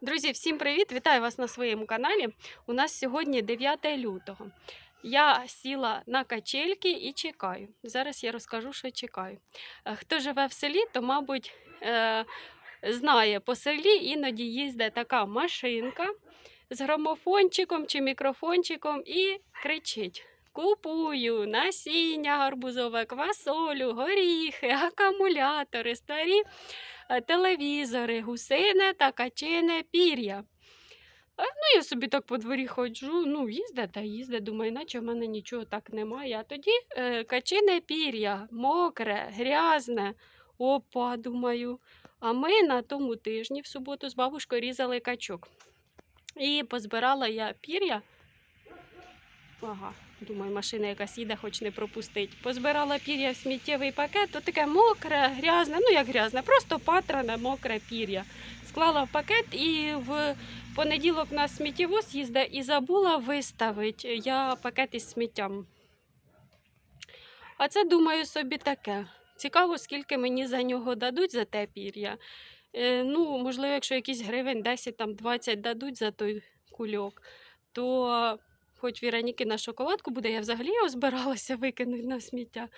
Друзі, всім привіт! Вітаю вас на своєму каналі. У нас сьогодні 9 лютого. Я сіла на качельки і чекаю. Зараз я розкажу, що чекаю. Е, Хто живе в селі, то, мабуть, е, знає, по селі іноді їздить така машинка з грамофончиком чи мікрофончиком і кричить. Купую насіння гарбузове, квасолю, горіхи, акумулятори, старі е, телевізори, гусине та качине пір'я. Е, Ну, я собі так по дворі ходжу, ну, їздить та їздить, думаю, наче в мене нічого так немає. А тоді е, качине пір'я, мокре, грязне. Опа, думаю. А ми на тому тижні в суботу з бабушкою різали качок. І позбирала я пір'я. Ага, думаю, машина якась їде, хоч не пропустить. Позбирала пір'я в сміттєвий пакет, то таке мокре, грязне, ну як грязне, просто патране, мокре пір'я. Склала в пакет і в понеділок на сміттєвоз їздить і забула виставити я пакет із сміттям. А це, думаю, собі таке. Цікаво, скільки мені за нього дадуть за те пір'я. Е, ну, можливо, якщо якісь гривень 10-20 дадуть за той кульок, то хоч Віроніки на шоколадку буде, я взагалі його збиралася викинути на сміття.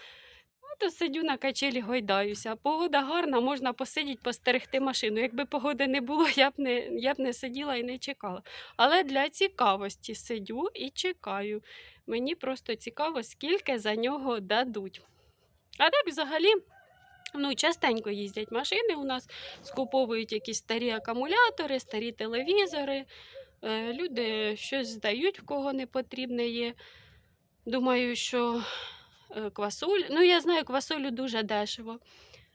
Ну, то сидю на качелі, гойдаюся. Погода гарна, можна посидіти, постерегти машину. Якби погоди не було, я б не, я б не сиділа і не чекала. Але для цікавості сидю і чекаю. Мені просто цікаво, скільки за нього дадуть. А так взагалі. Ну, частенько їздять машини у нас, скуповують якісь старі акумулятори, старі телевізори. Е, Люди щось здають, в кого не потрібне є. Думаю, що е, квасоль. Ну, я знаю, квасолю дуже дешево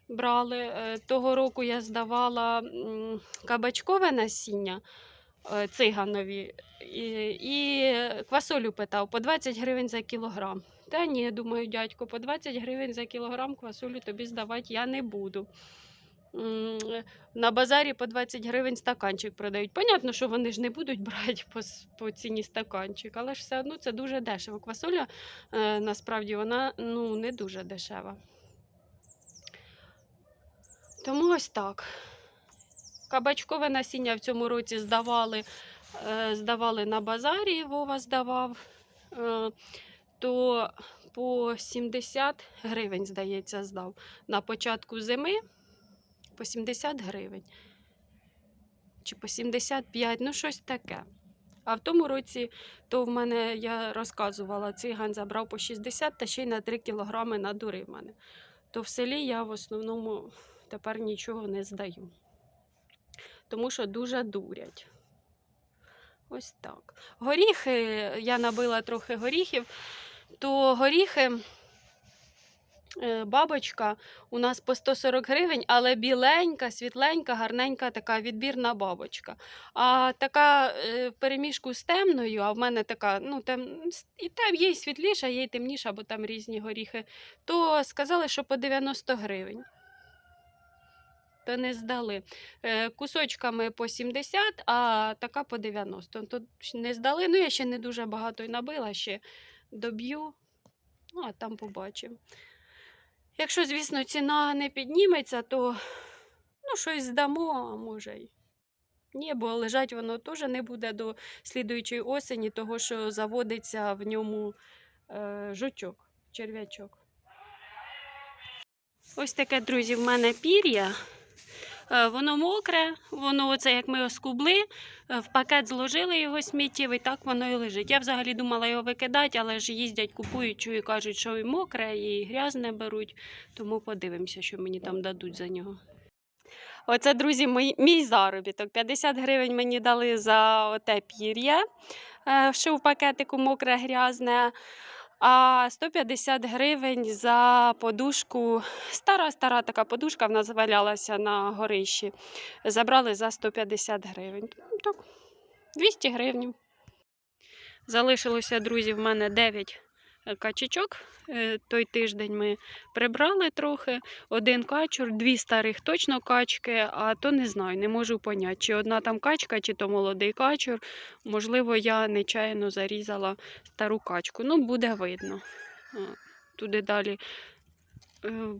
брали. Е, Того року я здавала кабачкове насіння циганові. І квасолю питав по 20 гривень за кілограм. Та ні, думаю, дядько, по 20 гривень за кілограм квасолю тобі здавати я не буду. На базарі по 20 гривень стаканчик продають. Понятно, що вони ж не будуть брати по, по ціні стаканчик, але ж все одно це дуже дешево. Квасоля е, насправді вона ну, не дуже дешева. Тому ось так. Кабачкове насіння в цьому році здавали, е, здавали на базарі, Вова здавав. Е, то по 70 гривень, здається, здав. На початку зими по 70 гривень. Чи по 75, ну щось таке. А в тому році, то в мене, я розказувала, циган забрав по 60 та ще й на 3 кілограми надурив мене. То в селі я в основному тепер нічого не здаю. Тому що дуже дурять. Ось так. Горіхи, я набила трохи горіхів, то горіхи. Е, Бабочка у нас по 140 гривень, але біленька, світленька, гарненька така відбірна бабочка. А така е, в переміжку з темною, а в мене така, ну, тем, і там є й світліша, є й темніша, бо там різні горіхи, то сказали, що по 90 гривень. То не здали. Е, Кусочками по 70, а така по 90. То не здали. Ну, я ще не дуже багато й набила, ще доб'ю. Ну, а там побачимо. Якщо, звісно, ціна не підніметься, то ну, щось здамо, а може й. Ні, бо лежать воно теж не буде до слідуючої осені, того що заводиться в ньому е, жучок, черв'ячок. Ось таке, друзі, в мене пір'я. Е, Воно мокре, воно оце як ми оскубли, е, в пакет зложили його сміттєвий, так воно і лежить. Я взагалі думала його викидати, але ж їздять, купують, чую, кажуть, що і мокре, і грязне беруть. Тому подивимося, що мені там дадуть за нього. Оце, друзі, мій, мій заробіток. 50 гривень мені дали за оте пір'я, е, що в пакетику мокре, грязне. А 150 гривень за подушку. Стара, стара така подушка в нас валялася на горищі. Забрали за 150 гривень. Так, 200 гривень. Залишилося, друзі, в мене 9 качечок. Е, Той тиждень ми прибрали трохи. Один качур, дві старих точно качки, а то не знаю, не можу поняти, чи одна там качка, чи то молодий качур. Можливо, я нечаянно зарізала стару качку. Ну, буде видно. Туди далі е,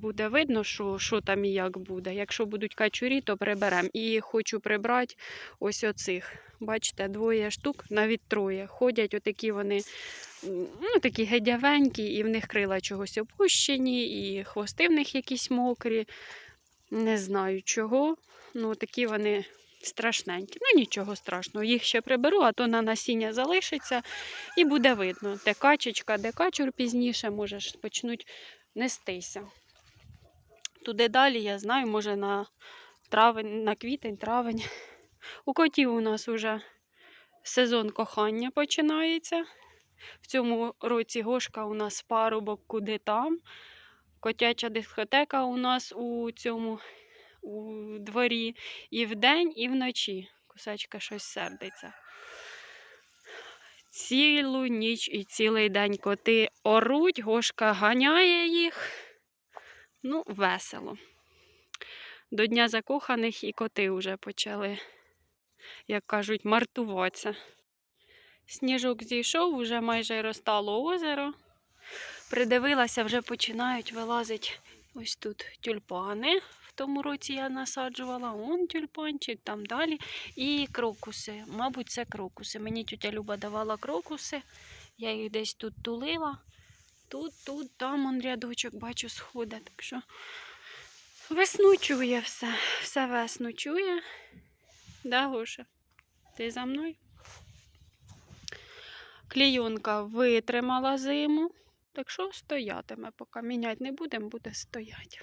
буде видно, що, що там і як буде. Якщо будуть качурі, то приберемо. І хочу прибрати ось оцих. Бачите, двоє штук, навіть троє. Ходять отакі вони, ну, такі гедявенькі, і в них крила чогось опущені, і хвости в них якісь мокрі. Не знаю чого. Ну, такі вони страшненькі. Ну, нічого страшного. Їх ще приберу, а то на насіння залишиться і буде видно, де качечка, де качур пізніше, може почнуть нестися. Туди далі, я знаю, може на травень, на квітень, травень. У котів у нас вже сезон кохання починається. В цьому році гошка у нас парубок куди там. Котяча дискотека у нас у цьому у дворі і вдень, і вночі. Кусачка щось сердиться. Цілу ніч і цілий день коти оруть, гошка ганяє їх. Ну, весело. До Дня закоханих і коти вже почали, як кажуть, мартуватися. Сніжок зійшов, вже майже розтало озеро. Придивилася, вже починають вилазити ось тут тюльпани. Тому році я насаджувала. Он тюльпанчик, там далі. І крокуси. Мабуть, це крокуси. Мені тетя Люба давала крокуси. Я їх десь тут тулила. Тут, тут, там он рядочок, бачу, сходить. Так що весну чує все. Все весну чує. Да, Гоша? Ти за мною? Клійонка витримала зиму. Так що стоятиме, поки міняти не будемо, буде стояти.